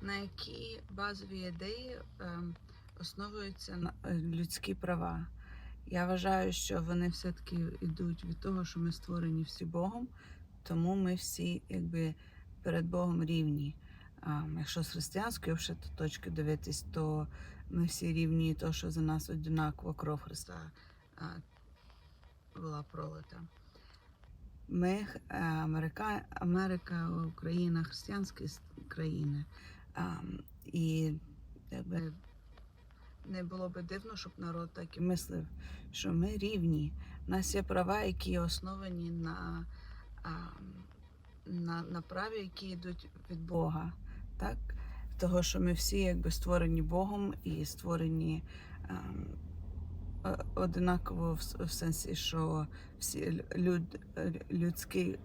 на якій базові ідеї ем, основуються е, людські права. Я вважаю, що вони все-таки йдуть від того, що ми створені всі Богом, тому ми всі якби перед Богом рівні. Якщо з християнської то точки дивитись, то ми всі рівні, то, що за нас однаково кров Христа була пролита. Ми, е, Америка, Америка, Україна, християнські країни. А, і якби, не було би дивно, щоб народ так і мислив, що ми рівні. У нас є права, які основані на, а, на, на праві, які йдуть від Бога. Так? Того, що ми всі якби створені Богом і створені о- одинаково в, в сенсі, що всі люд, людський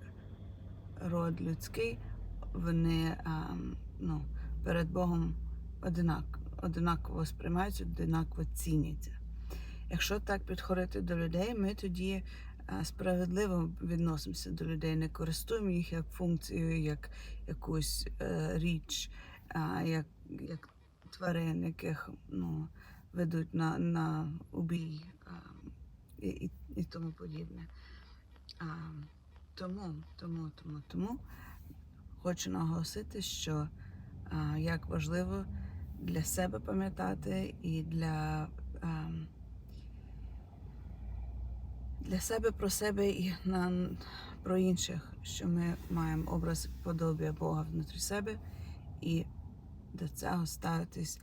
род людський, вони ем, ну, перед Богом одинак, одинаково сприймаються, одинаково ціняться. Якщо так підходити до людей, ми тоді е, справедливо відносимося до людей, не користуємо їх як функцію, як якусь е, річ, як, як тварин, яких ну, ведуть на, на убій і, і, тому подібне. Тому, тому, тому, тому хочу наголосити, що як важливо для себе пам'ятати і для, ем, для себе про себе і на, про інших, що ми маємо образ подобія Бога внутрі себе і до цього ставитись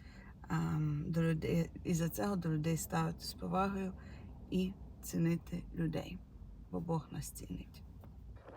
ем, до людей, і за цього до людей ставитись з повагою і цінити людей, бо Бог нас цінить.